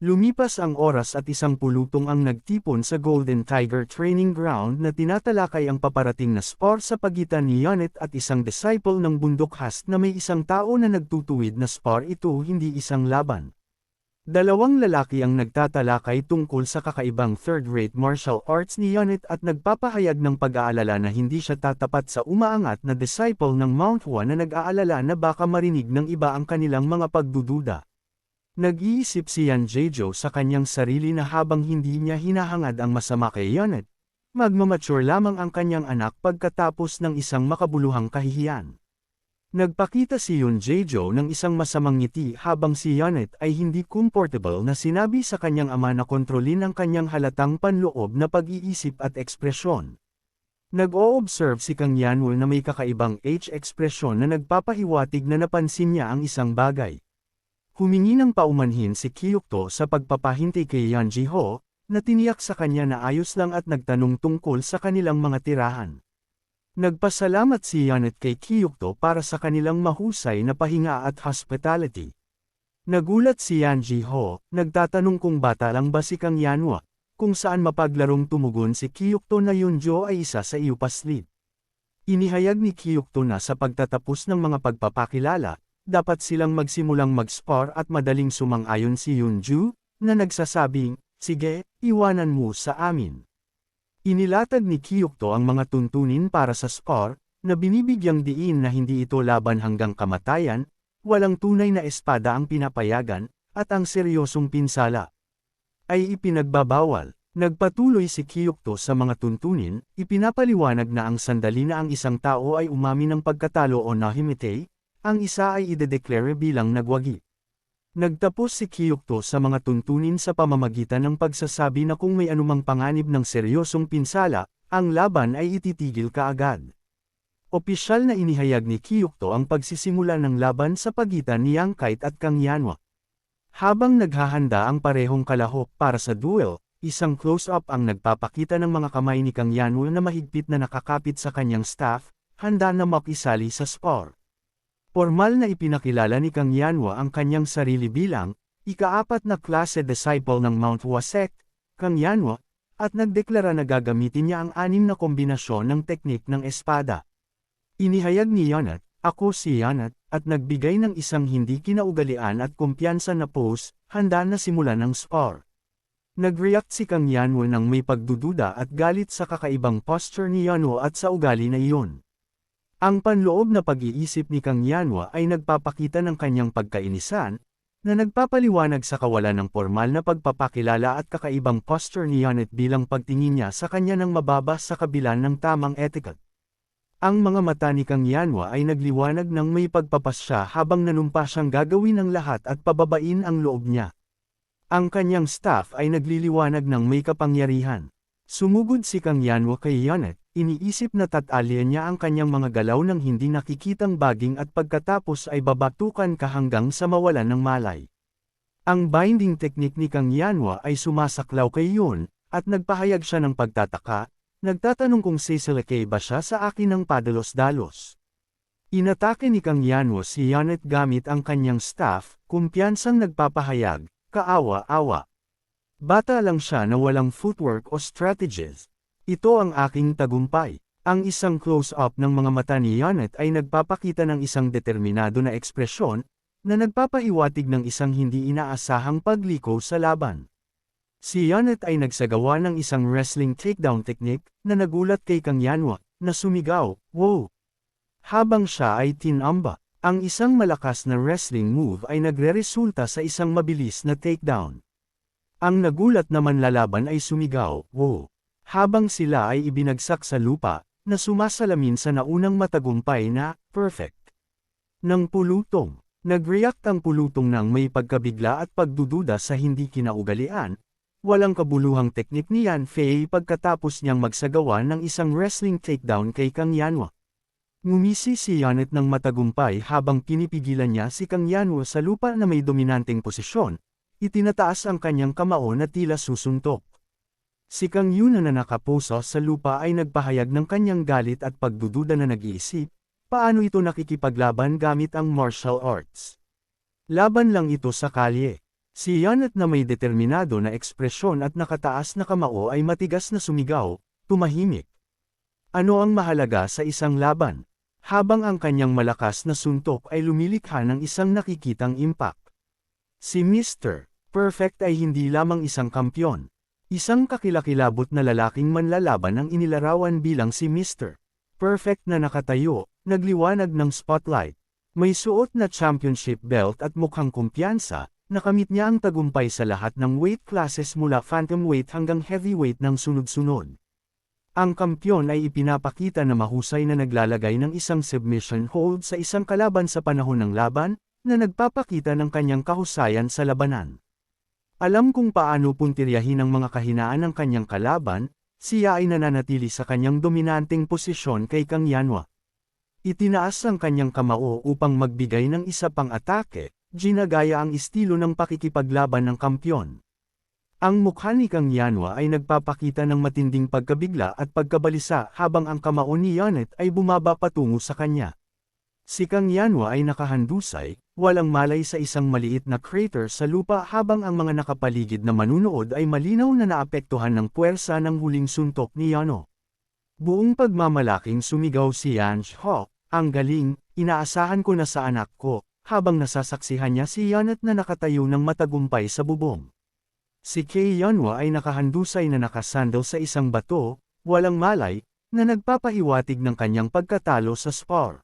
Lumipas ang oras at isang pulutong ang nagtipon sa Golden Tiger Training Ground na tinatalakay ang paparating na spar sa pagitan ni Yonet at isang disciple ng bundok hast na may isang tao na nagtutuwid na spar ito hindi isang laban. Dalawang lalaki ang nagtatalakay tungkol sa kakaibang third-rate martial arts ni Yonet at nagpapahayag ng pag-aalala na hindi siya tatapat sa umaangat na disciple ng Mount Hua na nag-aalala na baka marinig ng iba ang kanilang mga pagdududa. Nag-iisip si Yan Jejo sa kanyang sarili na habang hindi niya hinahangad ang masama kay Yonet, magmamature lamang ang kanyang anak pagkatapos ng isang makabuluhang kahihiyan. Nagpakita si Yun Jejo ng isang masamang ngiti habang si Yonet ay hindi comfortable na sinabi sa kanyang ama na kontrolin ang kanyang halatang panloob na pag-iisip at ekspresyon. Nag-o-observe si Kang Yanwol na may kakaibang H ekspresyon na nagpapahiwatig na napansin niya ang isang bagay. Humingi ng paumanhin si Kyukto sa pagpapahintay kay Yan Ji-ho, na tiniyak sa kanya na ayos lang at nagtanong tungkol sa kanilang mga tirahan. Nagpasalamat si Yanet kay Kyukto para sa kanilang mahusay na pahinga at hospitality. Nagulat si Yan Ji-ho, nagtatanong kung bata lang ba si Kang Yanwa, kung saan mapaglarong tumugon si Kyukto na Yunjo ay isa sa iyo paslit. Inihayag ni Kyukto na sa pagtatapos ng mga pagpapakilala, dapat silang magsimulang mag-spar at madaling sumang-ayon si Yunju, na nagsasabing, sige, iwanan mo sa amin. Inilatag ni Kyukto ang mga tuntunin para sa spar, na binibigyang diin na hindi ito laban hanggang kamatayan, walang tunay na espada ang pinapayagan, at ang seryosong pinsala ay ipinagbabawal. Nagpatuloy si Kyukto sa mga tuntunin, ipinapaliwanag na ang sandali na ang isang tao ay umami ng pagkatalo o nahimite, ang isa ay idedeklara bilang nagwagi. Nagtapos si Kyukto sa mga tuntunin sa pamamagitan ng pagsasabi na kung may anumang panganib ng seryosong pinsala, ang laban ay ititigil kaagad. Opisyal na inihayag ni Kyukto ang pagsisimula ng laban sa pagitan ni Yang Kait at Kang Yanwa. Habang naghahanda ang parehong kalahok para sa duel, isang close-up ang nagpapakita ng mga kamay ni Kang Yanwa na mahigpit na nakakapit sa kanyang staff, handa na makisali sa spar. Formal na ipinakilala ni Kang Yanwa ang kanyang sarili bilang, ikaapat na klase disciple ng Mount sect, Kang Yanwa, at nagdeklara na gagamitin niya ang anim na kombinasyon ng teknik ng espada. Inihayag ni Yanat, ako si Yanat, at nagbigay ng isang hindi kinaugalian at kumpiyansa na pose, handa na simulan ng spar. Nag-react si Kang Yanwo ng may pagdududa at galit sa kakaibang posture ni Yanwo at sa ugali na iyon. Ang panloob na pag-iisip ni Kang Yanwa ay nagpapakita ng kanyang pagkainisan, na nagpapaliwanag sa kawalan ng formal na pagpapakilala at kakaibang posture ni Yanet bilang pagtingin niya sa kanya ng mababa sa kabila ng tamang etiquette. Ang mga mata ni Kang Yanwa ay nagliwanag ng may pagpapasya habang nanumpa siyang gagawin ang lahat at pababain ang loob niya. Ang kanyang staff ay nagliliwanag ng may kapangyarihan. Sumugod si Kang Yanwa kay Yanet, Iniisip na tatalya niya ang kanyang mga galaw ng hindi nakikitang baging at pagkatapos ay babatukan ka hanggang sa mawalan ng malay. Ang binding technique ni Kang Yanwa ay sumasaklaw kay Yun, at nagpahayag siya ng pagtataka, nagtatanong kung sisilakay ba siya sa akin ng padalos-dalos. Inatake ni Kang Yanwa si Yanet gamit ang kanyang staff, kumpiyansang nagpapahayag, kaawa-awa. Bata lang siya na walang footwork o strategies, ito ang aking tagumpay. Ang isang close-up ng mga mata ni Janet ay nagpapakita ng isang determinado na ekspresyon, na nagpapahiwatig ng isang hindi inaasahang pagliko sa laban. Si Janet ay nagsagawa ng isang wrestling takedown technique, na nagulat kay Kang Yanwa, na sumigaw, wow! Habang siya ay tinamba, ang isang malakas na wrestling move ay nagre-resulta sa isang mabilis na takedown. Ang nagulat naman lalaban ay sumigaw, wow! Habang sila ay ibinagsak sa lupa, na sumasalamin sa naunang matagumpay na, perfect. Nang pulutong, nag-react ang pulutong ng may pagkabigla at pagdududa sa hindi kinaugalian, walang kabuluhang teknik ni Yan Fei pagkatapos niyang magsagawa ng isang wrestling takedown kay Kang Yanwa. Ngumisi si Yanet ng matagumpay habang pinipigilan niya si Kang Yanwa sa lupa na may dominanteng posisyon, itinataas ang kanyang kamao na tila susuntok. Si Kang Yuna na nakapuso sa lupa ay nagpahayag ng kanyang galit at pagdududa na nag-iisip, paano ito nakikipaglaban gamit ang martial arts. Laban lang ito sa kalye. Si Yanat na may determinado na ekspresyon at nakataas na kamao ay matigas na sumigaw, tumahimik. Ano ang mahalaga sa isang laban? Habang ang kanyang malakas na suntok ay lumilikha ng isang nakikitang impact. Si Mr. Perfect ay hindi lamang isang kampyon. Isang kakilakilabot na lalaking manlalaban ang inilarawan bilang si Mr. Perfect na nakatayo, nagliwanag ng spotlight. May suot na championship belt at mukhang kumpiyansa, nakamit niya ang tagumpay sa lahat ng weight classes mula phantom weight hanggang heavyweight ng sunod-sunod. Ang kampyon ay ipinapakita na mahusay na naglalagay ng isang submission hold sa isang kalaban sa panahon ng laban, na nagpapakita ng kanyang kahusayan sa labanan. Alam kung paano puntiryahin ang mga kahinaan ng kanyang kalaban, siya ay nananatili sa kanyang dominanteng posisyon kay Kang Yanwa. Itinaas ang kanyang kamao upang magbigay ng isa pang atake, ginagaya ang estilo ng pakikipaglaban ng kampyon. Ang mukha ni Kang Yanwa ay nagpapakita ng matinding pagkabigla at pagkabalisa habang ang kamao ni Yanet ay bumaba patungo sa kanya. Si Kang Yanwa ay nakahandusay, walang malay sa isang maliit na crater sa lupa habang ang mga nakapaligid na manunood ay malinaw na naapektuhan ng puwersa ng huling suntok ni Yano. Buong pagmamalaking sumigaw si Yanj Ho, ang galing, inaasahan ko na sa anak ko, habang nasasaksihan niya si Yanet na nakatayo ng matagumpay sa bubong. Si Kei Yanwa ay nakahandusay na nakasandal sa isang bato, walang malay, na nagpapahiwatig ng kanyang pagkatalo sa spar.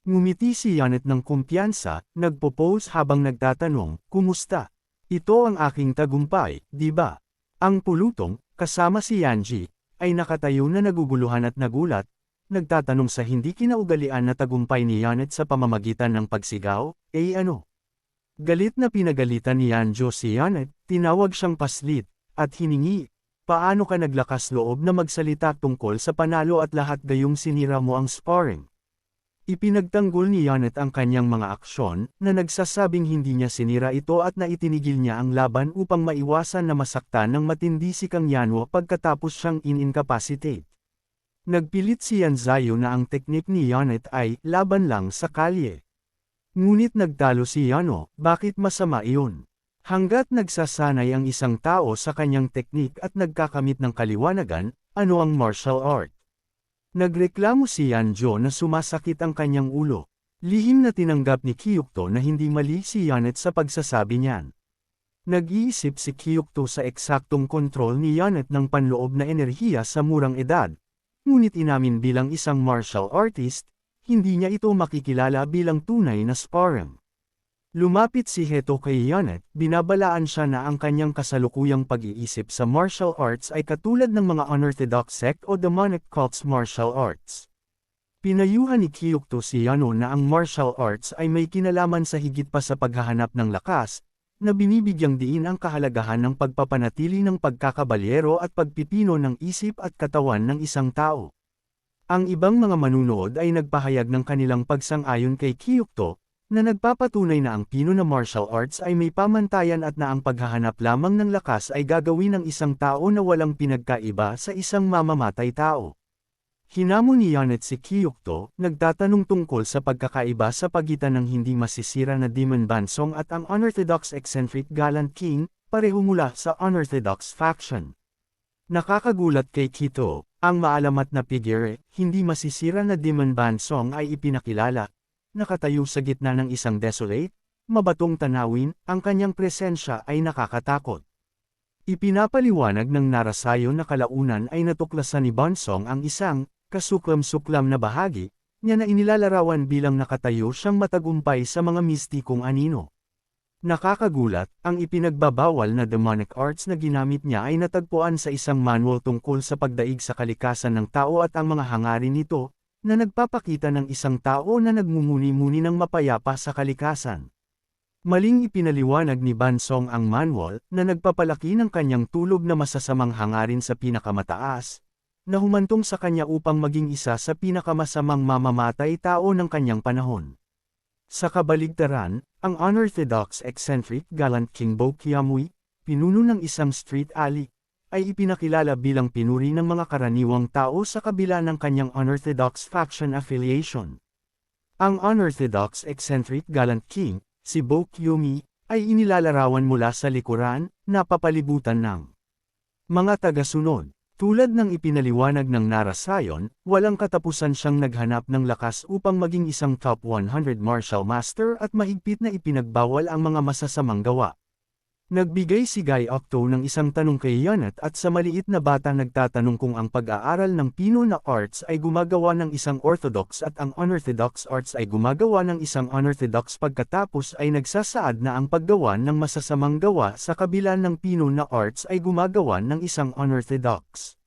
Ngumiti si Yanet ng kumpiyansa, nagpo-pose habang nagtatanong, Kumusta? Ito ang aking tagumpay, di ba? Ang pulutong, kasama si Yanji, ay nakatayo na naguguluhan at nagulat, nagtatanong sa hindi kinaugalian na tagumpay ni Yanet sa pamamagitan ng pagsigaw, eh ano? Galit na pinagalitan ni Yanjo si Yanet, tinawag siyang paslit, at hiningi, paano ka naglakas loob na magsalita tungkol sa panalo at lahat gayong sinira mo ang sparring? Ipinagtanggol ni Yanet ang kanyang mga aksyon, na nagsasabing hindi niya sinira ito at na itinigil niya ang laban upang maiwasan na masaktan ng matindi si Kang Yanwo pagkatapos siyang in-incapacitate. Nagpilit si Yanzayo na ang teknik ni Yanet ay laban lang sa kalye. Ngunit nagtalo si Yano, bakit masama iyon? Hanggat nagsasanay ang isang tao sa kanyang teknik at nagkakamit ng kaliwanagan, ano ang martial art? Nagreklamo si Yanjo na sumasakit ang kanyang ulo. Lihim na tinanggap ni Kyukto na hindi mali si Yanet sa pagsasabi niyan. Nag-iisip si Kyukto sa eksaktong kontrol ni Yanet ng panloob na enerhiya sa murang edad. Ngunit inamin bilang isang martial artist, hindi niya ito makikilala bilang tunay na sparring. Lumapit si Heto kay Yanet, binabalaan siya na ang kanyang kasalukuyang pag-iisip sa martial arts ay katulad ng mga unorthodox sect o demonic cults martial arts. Pinayuhan ni Kyukto si Yano na ang martial arts ay may kinalaman sa higit pa sa paghahanap ng lakas, na binibigyang diin ang kahalagahan ng pagpapanatili ng pagkakabalyero at pagpipino ng isip at katawan ng isang tao. Ang ibang mga manunood ay nagpahayag ng kanilang pagsang-ayon kay Kyukto, na nagpapatunay na ang pino na martial arts ay may pamantayan at na ang paghahanap lamang ng lakas ay gagawin ng isang tao na walang pinagkaiba sa isang mamamatay tao. Hinamon ni Yanet si Kyukto, nagtatanong tungkol sa pagkakaiba sa pagitan ng hindi masisira na Demon Bansong at ang unorthodox eccentric Galant King, pareho mula sa unorthodox faction. Nakakagulat kay Kito, ang maalamat na figure, hindi masisira na Demon Bansong ay ipinakilala, nakatayo sa gitna ng isang desolate, mabatong tanawin, ang kanyang presensya ay nakakatakot. Ipinapaliwanag ng narasayo na kalaunan ay natuklasan ni Bonsong ang isang, kasuklam-suklam na bahagi, niya na inilalarawan bilang nakatayo siyang matagumpay sa mga mistikong anino. Nakakagulat, ang ipinagbabawal na demonic arts na ginamit niya ay natagpuan sa isang manual tungkol sa pagdaig sa kalikasan ng tao at ang mga hangarin nito, na nagpapakita ng isang tao na nagmumuni-muni ng mapayapa sa kalikasan. Maling ipinaliwanag ni Bansong ang manual na nagpapalaki ng kanyang tulog na masasamang hangarin sa pinakamataas, na humantong sa kanya upang maging isa sa pinakamasamang mamamatay tao ng kanyang panahon. Sa kabaligtaran, ang unorthodox eccentric galant King Bo Kiamui, pinuno ng isang street alley, ay ipinakilala bilang pinuri ng mga karaniwang tao sa kabila ng kanyang unorthodox faction affiliation. Ang unorthodox eccentric Galant King, si Bo Kyumi, ay inilalarawan mula sa likuran, napapalibutan ng mga tagasunod. Tulad ng ipinaliwanag ng Narasayon, walang katapusan siyang naghanap ng lakas upang maging isang top 100 martial master at mahigpit na ipinagbawal ang mga masasamang gawa. Nagbigay si Guy Octo ng isang tanong kay Yanet at sa maliit na bata nagtatanong kung ang pag-aaral ng Pino na arts ay gumagawa ng isang orthodox at ang unorthodox arts ay gumagawa ng isang unorthodox pagkatapos ay nagsasaad na ang paggawa ng masasamang gawa sa kabila ng Pino na arts ay gumagawa ng isang unorthodox.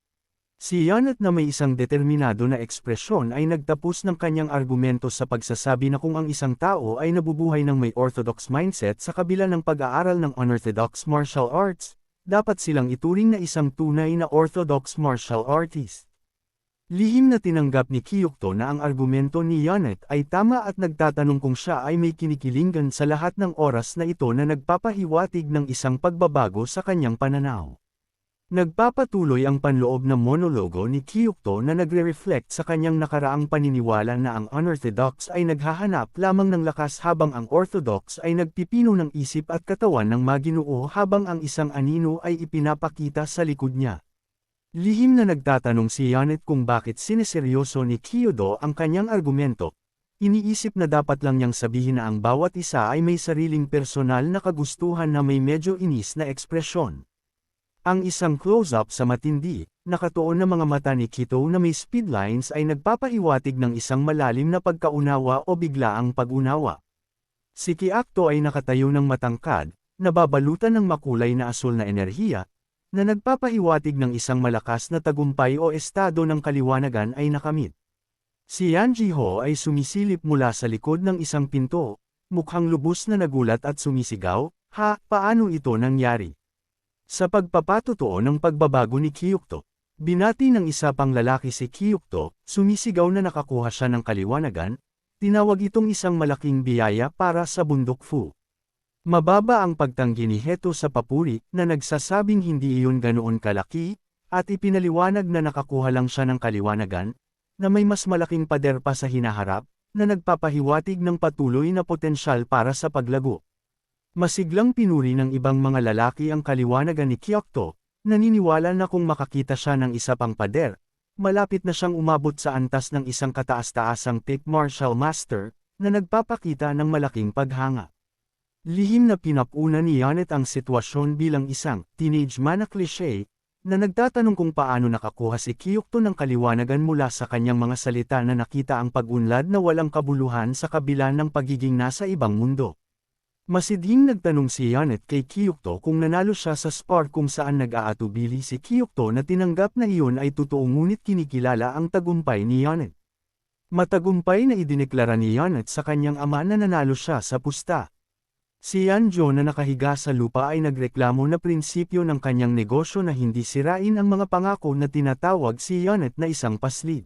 Si Yanet na may isang determinado na ekspresyon ay nagtapos ng kanyang argumento sa pagsasabi na kung ang isang tao ay nabubuhay ng may orthodox mindset sa kabila ng pag-aaral ng unorthodox martial arts, dapat silang ituring na isang tunay na orthodox martial artist. Lihim na tinanggap ni Kyukto na ang argumento ni Yanet ay tama at nagtatanong kung siya ay may kinikilingan sa lahat ng oras na ito na nagpapahiwatig ng isang pagbabago sa kanyang pananaw. Nagpapatuloy ang panloob na monologo ni Kyukto na nagre-reflect sa kanyang nakaraang paniniwala na ang unorthodox ay naghahanap lamang ng lakas habang ang orthodox ay nagpipino ng isip at katawan ng maginoo habang ang isang anino ay ipinapakita sa likod niya. Lihim na nagtatanong si Yanet kung bakit sineseryoso ni Kyodo ang kanyang argumento. Iniisip na dapat lang niyang sabihin na ang bawat isa ay may sariling personal na kagustuhan na may medyo inis na ekspresyon. Ang isang close-up sa matindi, nakatuon na mga mata ni Kito na may speed lines ay nagpapahiwatig ng isang malalim na pagkaunawa o biglaang pag-unawa. Si Kiakto ay nakatayo ng matangkad, nababalutan ng makulay na asul na enerhiya, na nagpapahiwatig ng isang malakas na tagumpay o estado ng kaliwanagan ay nakamit. Si Yan Jiho ay sumisilip mula sa likod ng isang pinto, mukhang lubos na nagulat at sumisigaw, ha, paano ito nangyari? Sa pagpapatutuo ng pagbabago ni Kyukto, binati ng isa pang lalaki si Kyukto, sumisigaw na nakakuha siya ng kaliwanagan, tinawag itong isang malaking biyaya para sa bundok Fu. Mababa ang pagtanggi ni Heto sa papuri na nagsasabing hindi iyon ganoon kalaki, at ipinaliwanag na nakakuha lang siya ng kaliwanagan, na may mas malaking pader pa sa hinaharap, na nagpapahiwatig ng patuloy na potensyal para sa paglago. Masiglang pinuri ng ibang mga lalaki ang kaliwanagan ni Kyokto, naniniwala na kung makakita siya ng isa pang pader, malapit na siyang umabot sa antas ng isang kataas-taasang Tip Martial Master, na nagpapakita ng malaking paghanga. Lihim na pinapuna ni Yanet ang sitwasyon bilang isang teenage man na cliche, na nagtatanong kung paano nakakuha si Kyokto ng kaliwanagan mula sa kanyang mga salita na nakita ang pag-unlad na walang kabuluhan sa kabila ng pagiging nasa ibang mundo. Masidhing nagtanong si Yanet kay Kyukto kung nanalo siya sa spar kung saan nag-aatubili si Kyukto na tinanggap na iyon ay totoo ngunit kinikilala ang tagumpay ni Yanet. Matagumpay na idineklara ni Yanet sa kanyang ama na nanalo siya sa pusta. Si Yanjo na nakahiga sa lupa ay nagreklamo na prinsipyo ng kanyang negosyo na hindi sirain ang mga pangako na tinatawag si Yanet na isang paslid.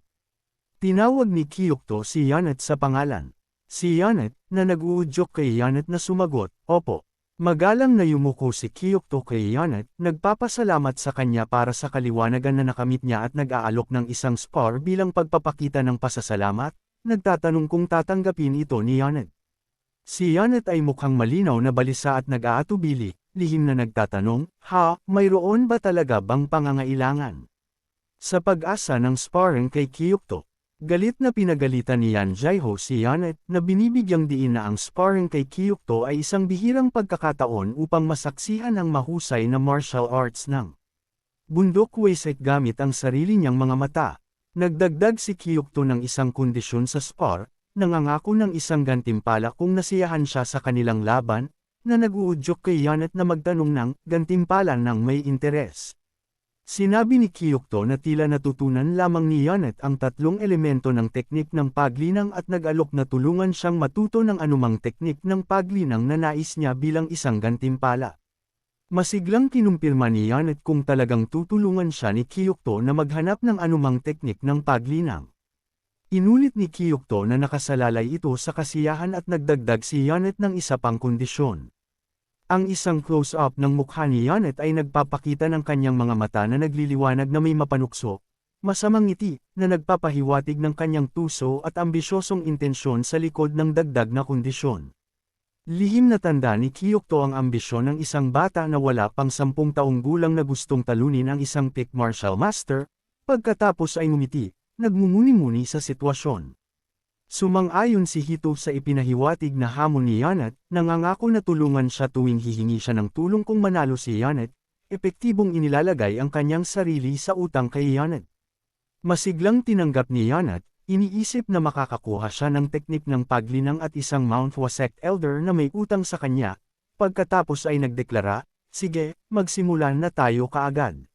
Tinawag ni Kyukto si Yanet sa pangalan. Si Yanet, na nag-uudyok kay Yanet na sumagot, Opo. Magalang na yumuko si Kyokto kay Yanet, nagpapasalamat sa kanya para sa kaliwanagan na nakamit niya at nag-aalok ng isang spar bilang pagpapakita ng pasasalamat, nagtatanong kung tatanggapin ito ni Yanet. Si Yanet ay mukhang malinaw na balisa at nag-aatubili, lihim na nagtatanong, Ha, mayroon ba talaga bang pangangailangan? Sa pag-asa ng sparring kay Kyokto, Galit na pinagalitan ni Yan Jaiho si Yanet na binibigyang diin na ang sparring kay Kyukto ay isang bihirang pagkakataon upang masaksihan ang mahusay na martial arts ng Bundok Weisek gamit ang sarili niyang mga mata. Nagdagdag si Kyukto ng isang kondisyon sa spar, nangangako ng isang gantimpala kung nasiyahan siya sa kanilang laban, na nag-uudyok kay Yanet na magtanong ng gantimpala ng may interes. Sinabi ni Kyukto na tila natutunan lamang ni Yanet ang tatlong elemento ng teknik ng paglinang at nag-alok na tulungan siyang matuto ng anumang teknik ng paglinang na nais niya bilang isang gantimpala. Masiglang kinumpirma ni Yanet kung talagang tutulungan siya ni Kyukto na maghanap ng anumang teknik ng paglinang. Inulit ni Kyukto na nakasalalay ito sa kasiyahan at nagdagdag si Yanet ng isa pang kondisyon. Ang isang close-up ng mukha ni Yanet ay nagpapakita ng kanyang mga mata na nagliliwanag na may mapanukso, masamang ngiti, na nagpapahiwatig ng kanyang tuso at ambisyosong intensyon sa likod ng dagdag na kondisyon. Lihim na tanda ni Kyokto ang ambisyon ng isang bata na wala pang sampung taong gulang na gustong talunin ang isang pick martial master, pagkatapos ay ngumiti, nagmumuni-muni sa sitwasyon. Sumang-ayon si Hito sa ipinahiwatig na hamon ni Yanet, nangangako na tulungan siya tuwing hihingi siya ng tulong kung manalo si Yanet, epektibong inilalagay ang kanyang sarili sa utang kay Yanet. Masiglang tinanggap ni Yanet, iniisip na makakakuha siya ng teknik ng paglinang at isang Mount Wasek Elder na may utang sa kanya, pagkatapos ay nagdeklara, sige, magsimulan na tayo kaagad.